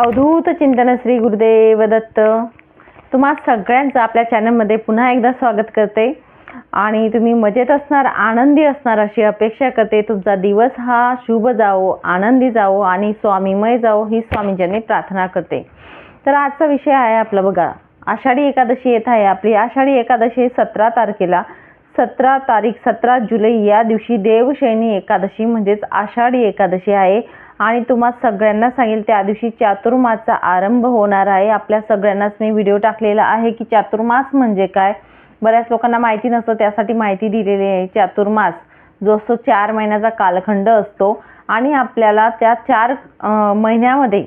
अवधूत चिंतन श्री गुरुदेव दत्त. तुम्हा सगळ्यांचं आपल्या चॅनलमध्ये पुन्हा एकदा स्वागत करते. आणि तुम्ही मजेत असणार आनंदी असणार अशी अपेक्षा करते. तुमचा दिवस हा शुभ जावो आनंदी जावो आणि स्वामीमय जावो ही स्वामीजींनी प्रार्थना करते. तर आजचा विषय आहे आपला बघा. आषाढी एकादशी येत आहे. आपली आषाढी एकादशी सतरा तारखेला सतरा तारीख सतरा जुलै या दिवशी देवशैनी एकादशी म्हणजेच आषाढी एकादशी आहे. आणि तुम्हा सगळ्यांना सांगेल त्या दिवशी चातुर्मासचा आरंभ होणार आहे. आपल्या सगळ्यांनाच मी व्हिडिओ टाकलेला आहे की चातुर्मास म्हणजे काय? बऱ्याच लोकांना माहिती नसतं त्यासाठी माहिती दिलेली आहे. चातुर्मास जो असतो चार महिन्याचा कालखंड असतो. आणि आपल्याला त्या चार महिन्यामध्ये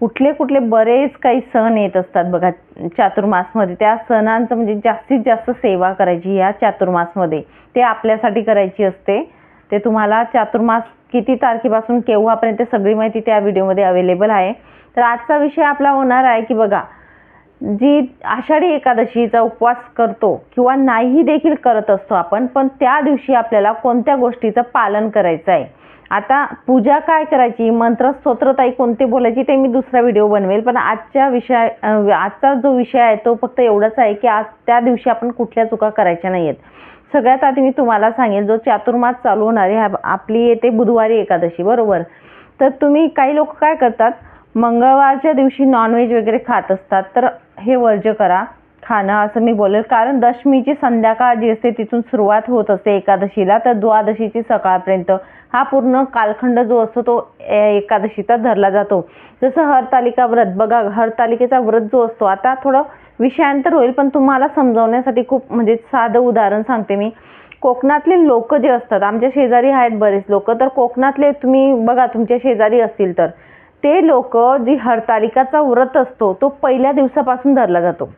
कुठले कुठले बरेच काही सण येत असतात बघा चातुर्मासमध्ये. त्या सणांचं म्हणजे जास्तीत जास्त सेवा करायची या चातुर्मासमध्ये. ते आपल्यासाठी करायची असते. ते तुम्हाला चातुर्मास किती तारखेपासून केव्हापर्यंत सगळी माहिती त्या व्हिडिओमध्ये अवेलेबल आहे. तर आजचा विषय आपला होणार आहे की बघा जी आषाढी एकादशीचा उपवास करतो किंवा नाही देखील करत असतो आपण पण त्या दिवशी आपल्याला कोणत्या गोष्टीचं पालन करायचं आहे? आता पूजा काय करायची? मंत्र स्तोत्रताई कोणते बोलायची ते मी दुसरा व्हिडिओ बनवेल पण आजच्या विषय आजचा जो विषय आहे तो फक्त एवढाच आहे की आज त्या दिवशी आपण कुठल्या चुका करायच्या नाही आहेत सगळ्यात आधी मी तुम्हाला सांगेल जो चातुर्मास चालू होणार आहे आपली येते बुधवारी एकादशी बरोबर? तर तुम्ही काही लोक काय करतात मंगळवारच्या दिवशी नॉनव्हेज वगैरे खात असतात तर हे वर्ज्य करा खाणं असं मी बोलेल. कारण दशमीची संध्याकाळ जी असते तिथून सुरुवात होत असते एकादशीला तर द्वादशीची सकाळपर्यंत हा पूर्ण कालखंड जो असतो तो ए- एकादशीचा धरला जातो. जसं हरतालिका व्रत बघा हरतालिकेचा व्रत जो असतो आता थोडं विषयांतर होईल पण तुम्हाला समजावण्यासाठी खूप म्हणजे साधं उदाहरण सांगते मी. कोकणातले लोक जे असतात आमच्या शेजारी आहेत बरेच लोक तर कोकणातले तुम्ही बघा तुमच्या शेजारी असतील तर. ते लोक जी हरतालिकाचा व्रत असतो तो पहिल्या दिवसापासून धरला जातो.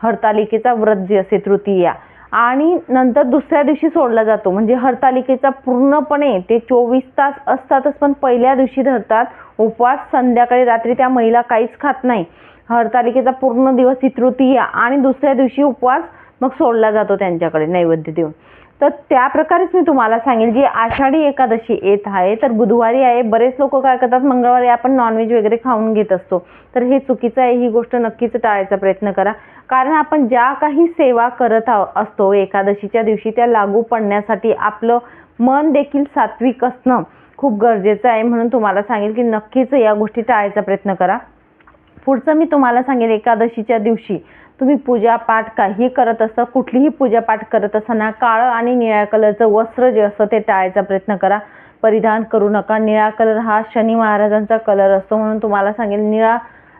हरतालिकेचा व्रत जे असते तृतीया आणि नंतर दुसऱ्या दिवशी सोडला जातो. म्हणजे हरतालिकेचा पूर्णपणे ते चोवीस तास असतातच पण पहिल्या दिवशी धरतात. उपवास संध्याकाळी रात्री त्या महिला काहीच खात नाही. हरतालिकेचा पूर्ण दिवस ही तृतीया आणि दुसऱ्या दिवशी उपवास मग सोडला जातो त्यांच्याकडे नैवेद्य देऊन. तर त्या प्रकारेच मी तुम्हाला सांगेल जी आषाढी एकादशी येत आहे तर बुधवारी आहे बरेच लोक काय करतात मंगळवारी आपण नॉनव्हेज वगैरे खाऊन घेत असतो. तर हे चुकीचं आहे ही गोष्ट नक्कीच टाळायचा प्रयत्न करा. कारण आपण ज्या काही सेवा करत आहो- असतो एकादशीच्या दिवशी त्या लागू पडण्यासाठी आपलं मन देखील सात्विक असणं खूप गरजेचं आहे म्हणून तुम्हाला सांगेल की नक्कीच या गोष्टी टाळायचा प्रयत्न करा. पुढचं मी तुम्हाला सांगेन एकादशीच्या दिवशी तुम्ही पूजापाठ काही करत असता कुठलीही पूजापाठ करत असताना काळं आणि निळ्या कलरचं वस्त्र जे असतं ते टाळायचा प्रयत्न करा. परिधान करू नका. निळा कलर हा शनी महाराजांचा कलर असतो म्हणून तुम्हाला सांगेल निळा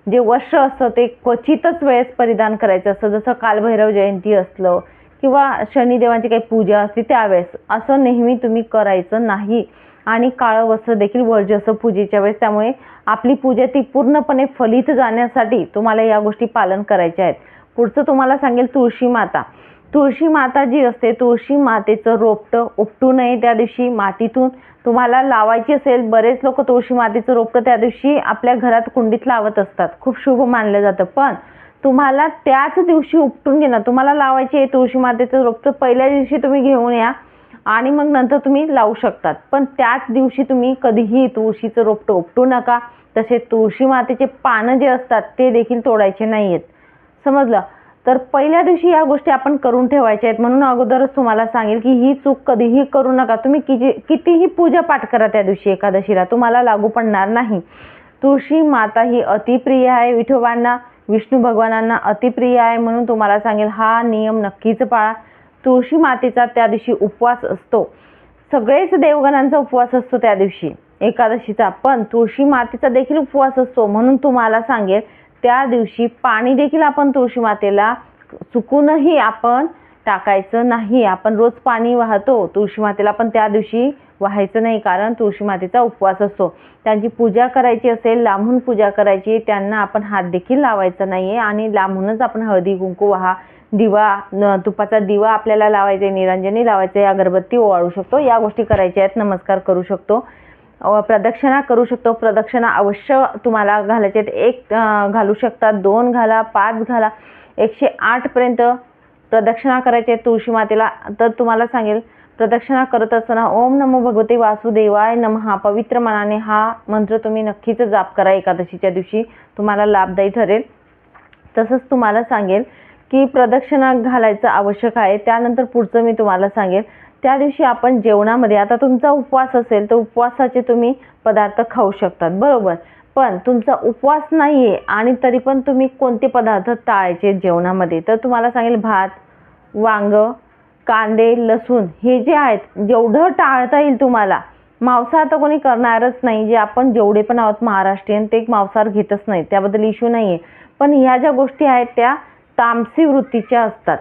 जे वस्त्र असतं ते क्वचितच वेळेस परिधान करायचं असतं. जसं कालभैरव जयंती असलं किंवा शनिदेवांची काही पूजा असते त्यावेळेस असं नेहमी तुम्ही करायचं नाही. आणि काळं वस्त्र देखील वर्ज्य असं पूजेच्या वेळेस. त्यामुळे आपली पूजा ती पूर्णपणे फलित जाण्यासाठी तुम्हाला या गोष्टी पालन करायच्या आहेत. पुढचं तुम्हाला सांगेल तुळशी माता. तुळशी माता जी असते तुळशी मातेचं रोपटं उपटू नये त्या दिवशी. मातीतून तुम्हाला लावायची असेल बरेच लोक तुळशी मातेचं रोपटं त्या दिवशी आपल्या घरात कुंडीत लावत असतात. खूप शुभ मानलं जातं. पण तुम्हाला त्याच दिवशी उपटून घेणं तुम्हाला लावायची आहे तुळशी मातेचं रोपटं पहिल्या दिवशी तुम्ही घेऊन या. आणि मग नंतर तुम्ही लावू शकतात. पण त्याच दिवशी तुम्ही कधीही तुळशीचं रोपटं उपटू नका. तसे तुळशी मातेचे पानं जे असतात ते देखील तोडायचे नाही आहेत समजलं? तर पहिल्या दिवशी या गोष्टी आपण करून ठेवायच्या आहेत. म्हणून अगोदरच तुम्हाला सांगेल की ही चूक कधीही करू नका. तुम्ही किती कितीही पूजा पाठ करा त्या दिवशी एकादशीला. तुम्हाला लागू पडणार नाही. तुळशी माता ही अतिप्रिय आहे. विठोबांना विष्णू भगवानांना अतिप्रिय आहे. म्हणून तुम्हाला सांगेल हा नियम नक्कीच पाळा. तुळशी मातेचा त्या दिवशी उपवास असतो. सगळेच देवगणांचा उपवास असतो त्या दिवशी. एकादशीचा. पण तुळशी मातेचा देखील उपवास असतो म्हणून तुम्हाला सांगेल त्या दिवशी पाणी देखील आपण तुळशी मातेला चुकूनही आपण टाकायचं नाही. आपण रोज पाणी वाहतो. तुळशी मातेला पण त्या दिवशी व्हायचं नाही कारण तुळशी मातेचा उपवास असतो. त्यांची पूजा करायची असेल लांबून पूजा करायची त्यांना आपण हात देखील लावायचा नाही आहे आणि लांबूनच आपण हळदी कुंकू वाहा दिवा न- तुपाचा दिवा आपल्याला लावायचा आहे निरंजनी लावायचं आहे अगरबत्ती ओवाळू शकतो. या गोष्टी करायच्या आहेत नमस्कार करू शकतो. प्रदक्षिणा करू शकतो. प्रदक्षिणा अवश्य तुम्हाला घालायचे आहेत. एक घालू शकता दोन घाला पाच घाला. एकशे आठपर्यंत प्रदक्षिणा करायची आहे तुळशी मातेला. तर तुम्हाला सांगेल प्रदक्षिणा करत असताना ओम नमो भगवते वासुदेवाय नम हा पवित्र मनाने हा मंत्र तुम्ही नक्कीच जाप करा एकादशीच्या दिवशी. तुम्हाला लाभदायी ठरेल. तसंच तुम्हाला सांगेल की प्रदक्षिणा घालायचं आवश्यक आहे. त्यानंतर पुढचं मी तुम्हाला सांगेल. त्या दिवशी आपण जेवणामध्ये आता तुमचा उपवास असेल तर उपवासाचे तुम्ही पदार्थ खाऊ शकतात. बरोबर? पण तुमचा उपवास नाही आहे आणि तरी पण तुम्ही कोणते पदार्थ टाळायचे जेवणामध्ये? तर तुम्हाला सांगेल भात वांग कांदे लसूण हे जे आहेत जेवढं टाळता येईल तुम्हाला. मांसाहार तर कोणी करणारच नाही. जे आपण जेवढे पण आहोत महाराष्ट्रीयन ते मांसाहार घेतच नाही त्याबद्दल इश्यू नाही आहे पण ह्या ज्या गोष्टी आहेत त्या तामसी वृत्तीच्या असतात.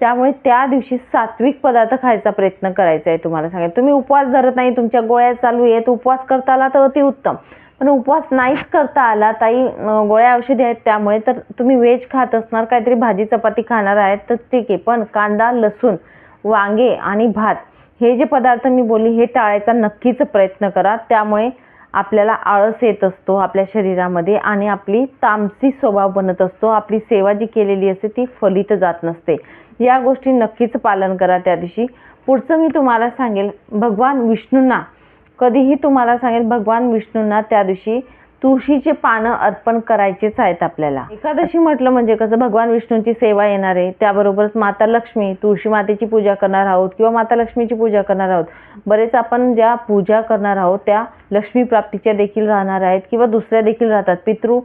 त्यामुळे त्या दिवशी सात्विक पदार्थ खायचा प्रयत्न करायचा आहे तुम्हाला सांगेल तुम्ही उपवास धरत नाही तुमच्या गोळ्या चालू आहेत उपवास करता आला तर अतिउत्तम पण उपवास नाहीच करता आला ताई गोळ्या औषधी आहेत त्यामुळे तर तुम्ही व्हेज खात असणार काहीतरी भाजी चपाती खाणार आहेत तर ठीक आहे. पण कांदा लसूण वांगे आणि भात हे जे पदार्थ मी बोलली हे टाळायचा नक्कीच प्रयत्न करा. त्यामुळे आपल्याला आळस येत असतो आपल्या शरीरामध्ये आणि आपली तामसी स्वभाव बनत असतो. आपली सेवा जी केलेली असते ती फलित जात नसते. या गोष्टी नक्कीच पालन करा त्या दिवशी. पुढचं मी तुम्हाला सांगेल भगवान विष्णूंना. कधीही तुम्हाला सांगेल भगवान विष्णूंना त्या दिवशी तुळशीचे पानं अर्पण करायचेच आहेत आपल्याला. एकादशी म्हटलं म्हणजे कसं भगवान विष्णूंची सेवा येणार आहे त्याबरोबरच माता लक्ष्मी तुळशी मातेची पूजा करणार आहोत किंवा माता लक्ष्मीची पूजा करणार आहोत. बरेच आपण ज्या पूजा करणार आहोत त्या लक्ष्मी प्राप्तीच्या देखील राहणार आहेत किंवा दुसऱ्या देखील राहतात. पितृ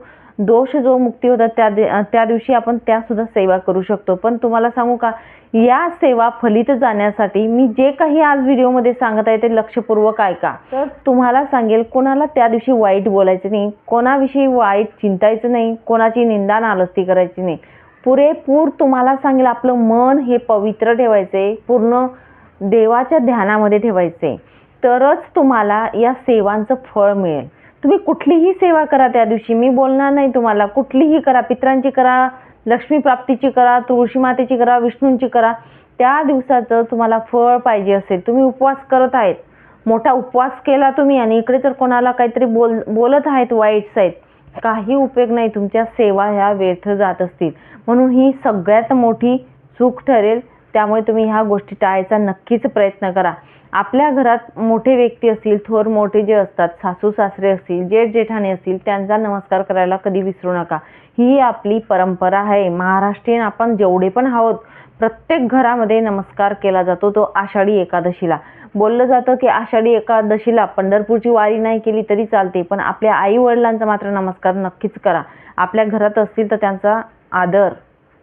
दोष जो मुक्ती होता त्या दि- त्या दिवशी आपण त्यासुद्धा सेवा करू शकतो. पण तुम्हाला सांगू का या सेवा फलित जाण्यासाठी मी जे काही आज व्हिडिओमध्ये सांगत आहे ते लक्षपूर्वक ऐका. तर तुम्हाला सांगेल कोणाला त्या दिवशी वाईट बोलायचं नाही कोणाविषयी वाईट चिंतायचं नाही कोणाची निंदा नालस्ती करायची नाही. पुरेपूर तुम्हाला सांगेल आपलं मन हे पवित्र ठेवायचे पूर्ण देवाच्या ध्यानामध्ये ठेवायचे तरच तुम्हाला या सेवांचं फळ मिळेल. तुम्ही कुठलीही सेवा करा त्या दिवशी. मी बोलणार नाही तुम्हाला. कुठलीही करा. पित्रांची करा लक्ष्मी प्राप्तीची करा तुळशी मातेची करा विष्णूंची करा. त्या दिवसाचं तुम्हाला फळ पाहिजे असेल. तुम्ही उपवास करत आहेत. मोठा उपवास केला तुम्ही आणि इकडे जर कोणाला काहीतरी बोल बोलत आहेत वाईट साईड काही उपयोग नाही. तुमच्या सेवा ह्या व्यर्थ जात असतील. म्हणून ही सगळ्यात मोठी चूक ठरेल. त्यामुळे तुम्ही ह्या गोष्टी टाळायचा नक्कीच प्रयत्न करा. आपल्या घरात मोठे व्यक्ती असतील थोर मोठे जे असतात सासू सासरे असतील जेठ जेठाणे असतील त्यांचा नमस्कार करायला कधी विसरू नका. ही आपली परंपरा आहे. महाराष्ट्रीयन आपण जेवढे पण आहोत प्रत्येक घरामध्ये नमस्कार केला जातो तो आषाढी एकादशीला. बोललं जातं की आषाढी एकादशीला पंढरपूरची वारी नाही केली तरी चालते पण आपल्या आई वडिलांचा मात्र नमस्कार नक्कीच करा. आपल्या घरात असतील तर त्यांचा आदर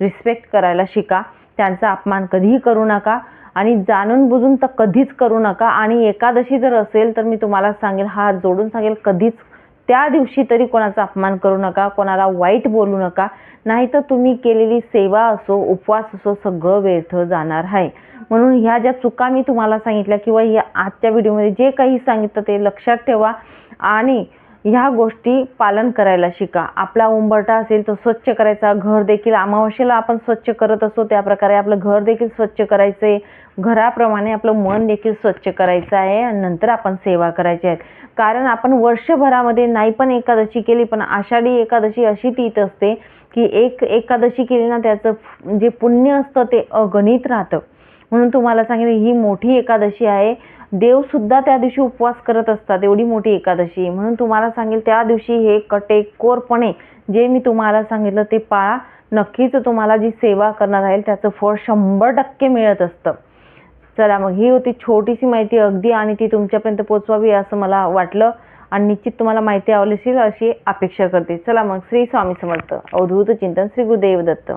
रिस्पेक्ट करायला शिका. त्यांचा अपमान कधीही करू नका आणि जाणून बुजून तर कधीच करू नका. आणि एकादशी जर असेल तर मी तुम्हाला सांगेल हात जोडून सांगेल कधीच त्या दिवशी तरी कोणाचा अपमान करू नका कोणाला वाईट बोलू नका. नाहीतर तुम्ही केलेली सेवा असो उपवास असो सगळं व्यर्थ जाणार आहे. म्हणून ह्या ज्या चुका मी तुम्हाला सांगितल्या किंवा या आजच्या व्हिडिओमध्ये जे काही सांगितलं ते लक्षात ठेवा. आणि ह्या गोष्टी पालन करायला शिका. आपला उंबरटा असेल तो स्वच्छ करायचा. घर देखील अमावस्येला आपण स्वच्छ करत असतो. त्या प्रकारे आपलं घर देखील स्वच्छ करायचं आहे घराप्रमाणे आपलं मन देखील स्वच्छ करायचं आहे आणि नंतर आपण सेवा करायची आहेत कारण आपण वर्षभरामध्ये नाही पण एकादशी केली पण आषाढी एकादशी अशी तीत असते की एक एकादशी केली ना त्याचं जे पुण्य असतं ते अगणित राहतं. म्हणून तुम्हाला सांगेन ही मोठी एकादशी आहे. देवसुद्धा त्या दिवशी उपवास करत असतात एवढी मोठी एकादशी. म्हणून तुम्हाला सांगेल त्या दिवशी हे कटेकोरपणे जे मी तुम्हाला सांगितलं ते पाळा. नक्कीच तुम्हाला जी सेवा करणार आहे त्याचं फळ शंभर टक्के मिळत असतं. चला मग ही होती छोटीशी माहिती अगदी आणि ती तुमच्यापर्यंत पोचवावी असं मला वाटलं. आणि निश्चित तुम्हाला माहिती आवडली असेल अशी अपेक्षा करते. चला मग श्री स्वामी समर्थ. अवधूत चिंतन श्री गुरुदेव दत्त.